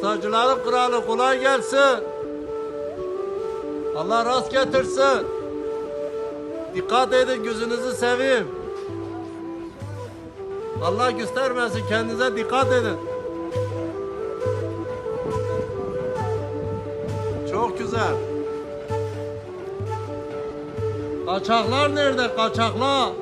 Pazarcıların kralı kolay gelsin. Allah rast getirsin. Dikkat edin gözünüzü seveyim. Allah göstermesin kendinize dikkat edin. Çok güzel. Kaçaklar nerede kaçaklar?